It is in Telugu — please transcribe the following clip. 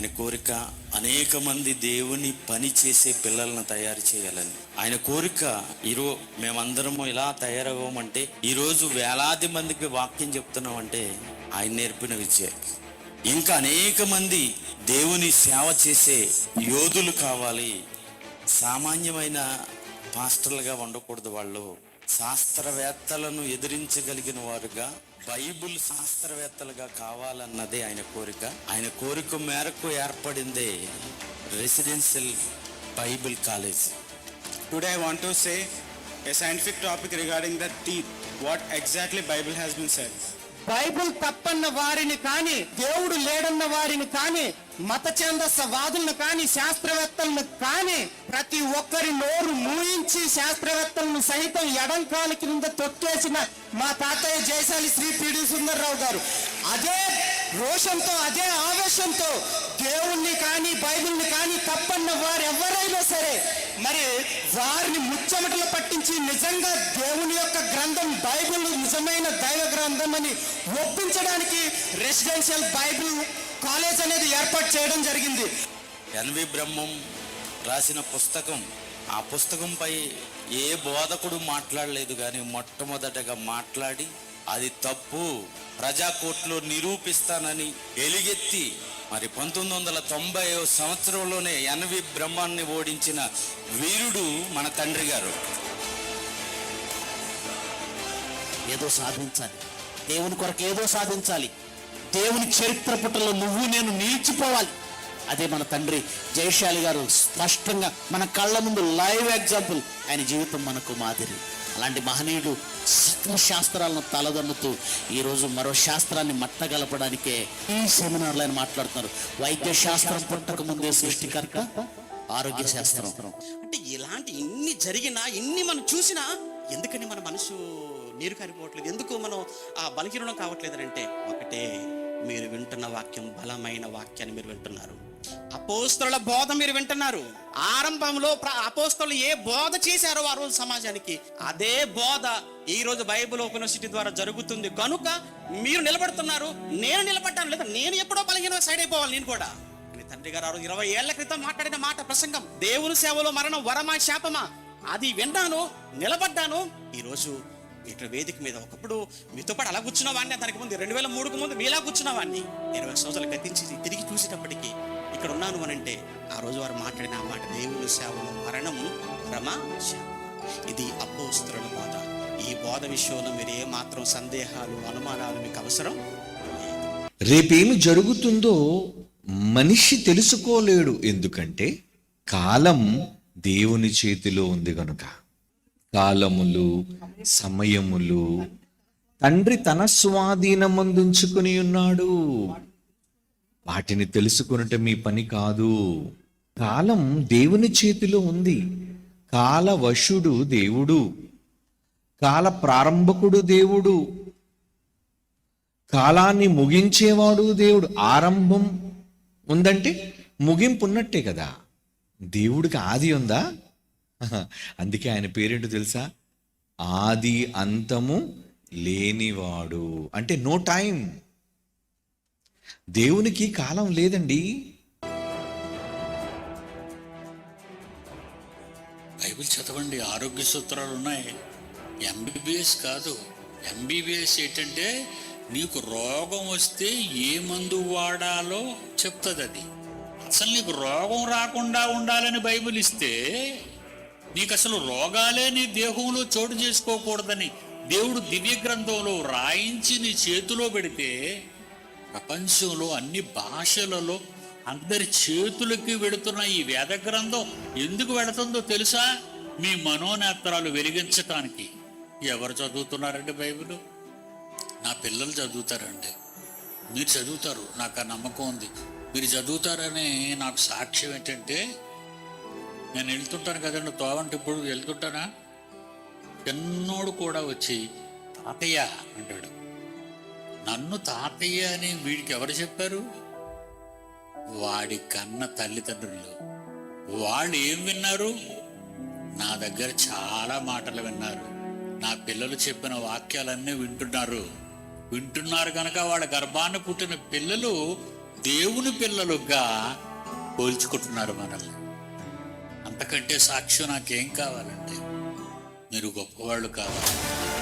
ఆయన కోరిక అనేక మంది దేవుని పని చేసే పిల్లలను తయారు చేయాలని ఆయన కోరిక ఈరో మేమందరము ఇలా తయారవ్వమంటే ఈరోజు వేలాది మందికి వాక్యం చెప్తున్నామంటే ఆయన నేర్పిన విద్య ఇంకా అనేక మంది దేవుని సేవ చేసే యోధులు కావాలి. సామాన్యమైన పాస్టర్లుగా ఉండకూడదు వాళ్ళు. శాస్త్రవేత్తలను ఎదిరించగలిగిన వారుగా బైబిల్ శాస్త్రవేత్తలుగా కావాలన్నదే ఆయన కోరిక ఆయన కోరిక మేరకు ఏర్పడిందే residential Bible college I want to say a scientific topic regarding the teeth. What exactly Bible has been said. Bible తప్పన్న వారిని కానీ దేవుడు లేడన్న వారిని కానీ మత వాదులను కానీ శాస్త్రవేత్తలను కానీ ప్రతి ఒక్కరి నోరు మూయించి శాస్త్రవేత్తలను సహితం ఎడంకాల క్రింద తొక్కేసిన మా తాతయ్య జయశాలి శ్రీ పిడి సుందర్రావు గారు. అదే రోషంతో అదే ఆవేశంతో దేవుణ్ణి కానీ బైబిల్ని కానీ తప్పన్న వారు ఎవరైనా సరే మరి వారిని ముచ్చమటలు పట్టించి నిజంగా దేవుని యొక్క గ్రంథం బైబిల్ నిజమైన దైవ గ్రంథం అని ఒప్పించడానికి రెసిడెన్షియల్ బైబిల్ కాలేజ్ అనేది ఏర్పాటు చేయడం జరిగింది. ఎన్వి బ్రహ్మం రాసిన పుస్తకం. ఆ పుస్తకంపై ఏ బోధకుడు మాట్లాడలేదు కానీ మొట్టమొదటగా మాట్లాడి అది తప్పు ప్రజాకోర్టులో నిరూపిస్తానని ఎలుగెత్తి మరి పంతొమ్మిది వందల తొంభై సంవత్సరంలోనే ఎన్వి బ్రహ్మాన్ని ఓడించిన వీరుడు మన తండ్రి గారు. ఏదో సాధించాలి. దేవుని కొరకు ఏదో సాధించాలి. దేవుని చరిత్ర పుట్టలో నువ్వు నేను నిలిచిపోవాలి. అదే మన తండ్రి జయశాలి గారు స్పష్టంగా మన కళ్ళ ముందు లైవ్ ఎగ్జాంపుల్ ఆయన జీవితం మనకు మాదిరి అలాంటి మహనీయుడు సకల శాస్త్రాలను తలదన్నుతూ ఈరోజు మరో శాస్త్రాన్ని మట్టగలపడానికే ఈ సెమినార్లు ఆయన మాట్లాడుతున్నారు. వైద్య శాస్త్రం పుట్టక ముందే సృష్టికర్త ఆరోగ్య శాస్త్రం. అంటే ఇలాంటి ఇన్ని జరిగినా ఇన్ని మనం చూసినా ఎందుకని మన మనసు నీరు కారిపోవట్లేదు? ఎందుకు మనం ఆ బలహీనం కావట్లేదు అంటే ఒకటే మీరు వింటున్న వాక్యం బలమైన వాక్యాన్ని మీరు వింటున్నారు. అపోస్తల బోధ మీరు వింటున్నారు. ఆరంభంలో ప్ర- అపోస్తలు ఏ బోధ చేశారో ఆ రోజు సమాజానికి అదే బోధ ఈ రోజు బైబిల్ యూనివర్సిటీ ద్వారా జరుగుతుంది. కనుక మీరు నిలబడుతున్నారు నేను నిలబడ్డాను లేదా నేను ఎప్పుడో బలహీన సైడ్ అయిపోవాలి నేను కూడా. తండ్రి గారు ఇరవై ఏళ్ళ క్రితం మాట్లాడిన మాట ప్రసంగం. దేవుని సేవలో మరణం వరమా శాపమా? అది విన్నాను నిలబడ్డాను. ఈరోజు ఇట్లా వేదిక మీద ఒకప్పుడు మీతో పాటు అలా కూర్చున్న వాడిని దానికి ముందు రెండు వేల మూడుకు ముందు మీలా కూర్చున్న వాడిని. ఇరవై సంవత్సరాలు గతించి తిరిగి చూసేటప్పటికీ ఇక్కడ ఉన్నాను అని అంటే ఆ రోజు వారు మాట్లాడిన ఆ మాట దేవుని సేవను మరణం వరమా ఇది అపోస్తుల బోధ. ఈ బోధ విషయంలో మీరు ఏ మాత్రం సందేహాలు అనుమానాలు మీకు అవసరం రేపేమి జరుగుతుందో మనిషి తెలుసుకోలేడు. ఎందుకంటే కాలం దేవుని చేతిలో ఉంది గనుక. కాలములు సమయములు తండ్రి తన స్వాధీనమందుంచుకుని ఉన్నాడు. వాటిని తెలుసుకునట మీ పని కాదు. కాలం దేవుని చేతిలో ఉంది. కాలవశుడు దేవుడు. కాల ప్రారంభకుడు దేవుడు. కాలాన్ని ముగించేవాడు దేవుడు. ఆరంభం ఉందంటే ముగింపు ఉన్నట్టే కదా. దేవుడికి ఆది ఉందా? అందుకే ఆయన పేరేంటో తెలుసా? ఆది అంతము లేనివాడు. అంటే నో టైం. దేవునికి కాలం లేదండి. బైబిల్ చదవండి ఆరోగ్య సూత్రాలు ఉన్నాయి. ఎంబీబీఎస్ కాదు. ఎంబీబీఎస్ ఏంటంటే నీకు రోగం వస్తే ఏ మందు వాడాలో చెప్తుంది అది. అసలు నీకు రోగం రాకుండా ఉండాలని బైబిల్ ఇస్తే నీకు అసలు రోగాలే నీ దేహంలో చోటు చేసుకోకూడదని దేవుడు దివ్య గ్రంథంలో రాయించి నీ చేతిలో పెడితే ప్రపంచంలో అన్ని భాషలలో అందరి చేతులకి వెడుతున్న ఈ వేద గ్రంథం ఎందుకు వెళుతుందో తెలుసా? మీ మనోనేత్రాలు వెలిగించటానికి. ఎవరు చదువుతున్నారండి బైబిల్? నా పిల్లలు చదువుతారండి. మీరు చదువుతారు నాకు ఆ నమ్మకం ఉంది. మీరు చదువుతారని నాకు సాక్ష్యం ఏంటంటే నేను వెళ్తుంటాను కదండి తోవంటి ఇప్పుడు వెళ్తుంటానా? చిన్నోడు కూడా వచ్చి తాతయ్య అంటాడు. నన్ను తాతయ్య అని వీడికి ఎవరు చెప్పారు? వాడి కన్న తల్లిదండ్రులు. వాళ్ళు ఏం విన్నారు? నా దగ్గర చాలా మాటలు విన్నారు. నా పిల్లలు చెప్పిన వాక్యాలన్నీ వింటున్నారు. వింటున్నారు కనుక వాళ్ళ గర్భాన్ని పుట్టిన పిల్లలు దేవుని పిల్లలుగా పోల్చుకుంటున్నారు మనల్ని. అంతకంటే సాక్ష్యం నాకేం కావాలంటే మీరు గొప్పవాళ్ళు కావాలి.